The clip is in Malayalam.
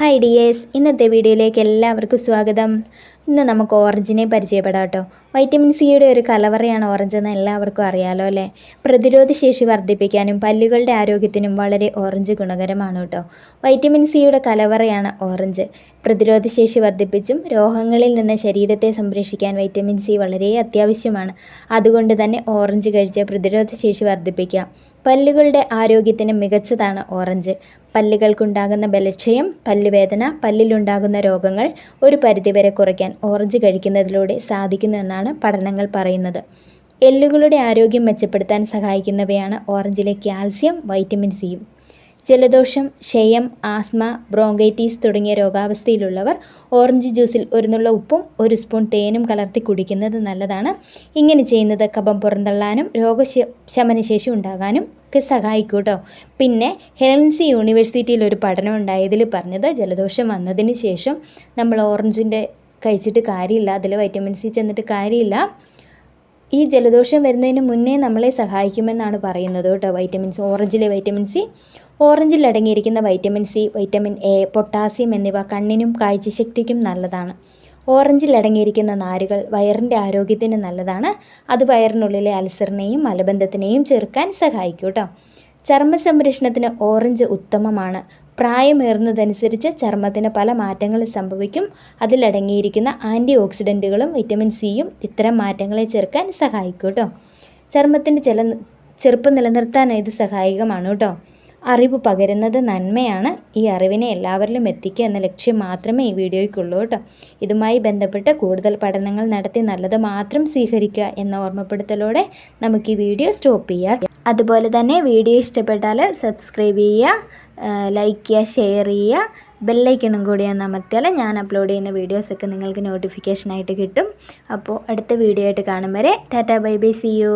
ഹായ് ഡിയേഴ്സ് ഇന്നത്തെ വീഡിയോയിലേക്ക് എല്ലാവർക്കും സ്വാഗതം. ഇന്ന് നമുക്ക് ഓറഞ്ചിനെ പരിചയപ്പെടാം കേട്ടോ. വൈറ്റമിൻ സിയുടെ ഒരു കലവറയാണ് ഓറഞ്ച് എന്ന് എല്ലാവർക്കും അറിയാലോ അല്ലേ? പ്രതിരോധ ശേഷി വർദ്ധിപ്പിക്കാനും പല്ലുകളുടെ ആരോഗ്യത്തിനും വളരെ ഓറഞ്ച് ഗുണകരമാണ് കേട്ടോ. വൈറ്റമിൻ സിയുടെ കലവറയാണ് ഓറഞ്ച്. പ്രതിരോധ ശേഷി വർദ്ധിപ്പിച്ചും രോഗങ്ങളിൽ നിന്ന് ശരീരത്തെ സംരക്ഷിക്കാൻ വൈറ്റമിൻ സി വളരെ അത്യാവശ്യമാണ്. അതുകൊണ്ട് തന്നെ ഓറഞ്ച് കഴിച്ച് പ്രതിരോധ ശേഷി വർദ്ധിപ്പിക്കാം. പല്ലുകളുടെ ആരോഗ്യത്തിന് മികച്ചതാണ് ഓറഞ്ച്. പല്ലുകൾക്കുണ്ടാകുന്ന ബലക്ഷയം പല്ലുവേദന പല്ലിലുണ്ടാകുന്ന രോഗങ്ങൾ ഒരു പരിധിവരെ കുറയ്ക്കാൻ ഓറഞ്ച് കഴിക്കുന്നതിലൂടെ സാധിക്കുന്നുവെന്നാണ് പഠനങ്ങൾ പറയുന്നത്. എല്ലുകളുടെ ആരോഗ്യം മെച്ചപ്പെടുത്താൻ സഹായിക്കുന്നവയാണ് ഓറഞ്ചിലെ കാൽസ്യം വൈറ്റമിൻ സിയും ജലദോഷം ക്ഷയം ആസ്മ ബ്രോങ്കൈറ്റീസ് തുടങ്ങിയ രോഗാവസ്ഥയിലുള്ളവർ ഓറഞ്ച് ജ്യൂസിൽ ഒരു നുള്ള ഉപ്പും ഒരു സ്പൂൺ തേനും കലർത്തി കുടിക്കുന്നത് നല്ലതാണ്. ഇങ്ങനെ ചെയ്യുന്നത് കഫം പുറന്തള്ളാനും രോഗശമനശേഷി ഉണ്ടാകാനും ഒക്കെ സഹായിക്കും കേട്ടോ പിന്നെ ഹെലൻസി യൂണിവേഴ്സിറ്റിയിൽ ഒരു പഠനം ഉണ്ടായതിൽ പറഞ്ഞത് ജലദോഷം വന്നതിന് ശേഷം നമ്മൾ ഓറഞ്ചിന്റെ കഴിച്ചിട്ട് കാര്യമില്ല അതിൽ വൈറ്റമിൻ സി ചെന്നിട്ട് കാര്യമില്ല. ഈ ജലദോഷം വരുന്നതിന് മുന്നേ നമ്മളെ സഹായിക്കുമെന്നാണ് പറയുന്നത് കേട്ടോ വൈറ്റമിൻസ് ഓറഞ്ചിലെ വൈറ്റമിൻ സി ഓറഞ്ചിൽ അടങ്ങിയിരിക്കുന്ന vitamin C vitamin A potassium എന്നിവ കണ്ണിനും കാഴ്ചശക്തിക്കും നല്ലതാണ്. ഓറഞ്ചിൽ അടങ്ങിയിരിക്കുന്ന നാരുകൾ വയറിന്റെ ആരോഗ്യത്തിന് നല്ലതാണ്. അത് വയറിനുള്ളിലെ അൾസറിനെയും മലബന്ധത്തിനെയും ചെറുക്കാൻ സഹായിക്കും കേട്ടോ. ചർമ്മ സംരക്ഷണത്തിന് ഓറഞ്ച് ഉത്തമമാണ്. പ്രായമേറുന്നതനുസരിച്ച് ചർമ്മത്തിന് പല മാറ്റങ്ങൾ സംഭവിക്കും. അതിലടങ്ങിയിരിക്കുന്ന ആന്റി ഓക്സിഡന്റുകളും വിറ്റമിൻ സിയും ഇത്തരം മാറ്റങ്ങളെ ചെറുക്കാൻ സഹായിക്കും കേട്ടോ ചർമ്മത്തിന്റെ ചില ചെറുപ്പം നിലനിർത്താൻ ഇത് സഹായകമാണ് കേട്ടോ. അറിവ് പകരുന്നത് നന്മയാണ്. ഈ അറിവിനെ എല്ലാവരിലും എത്തിക്കുക എന്ന ലക്ഷ്യം മാത്രമേ ഈ വീഡിയോയ്ക്കുള്ളൂ കേട്ടോ. ഇതുമായി ബന്ധപ്പെട്ട് കൂടുതൽ പഠനങ്ങൾ നടത്തി നല്ലത് മാത്രം സ്വീകരിക്കുക എന്ന ഓർമ്മപ്പെടുത്തലോടെ നമുക്ക് ഈ വീഡിയോ സ്റ്റോപ്പ് ചെയ്യാം. അതുപോലെ തന്നെ വീഡിയോ ഇഷ്ടപ്പെട്ടാൽ സബ്സ്ക്രൈബ് ചെയ്യുക ലൈക്ക് ചെയ്യുക ഷെയർ ചെയ്യുക. ബെല്ലൈക്കണും കൂടി അമർത്തിയാൽ ഞാൻ അപ്ലോഡ് ചെയ്യുന്ന വീഡിയോസൊക്കെ നിങ്ങൾക്ക് നോട്ടിഫിക്കേഷനായിട്ട് കിട്ടും. അപ്പോൾ അടുത്ത വീഡിയോ ആയിട്ട് കാണും വരെ. Tata bye bye see you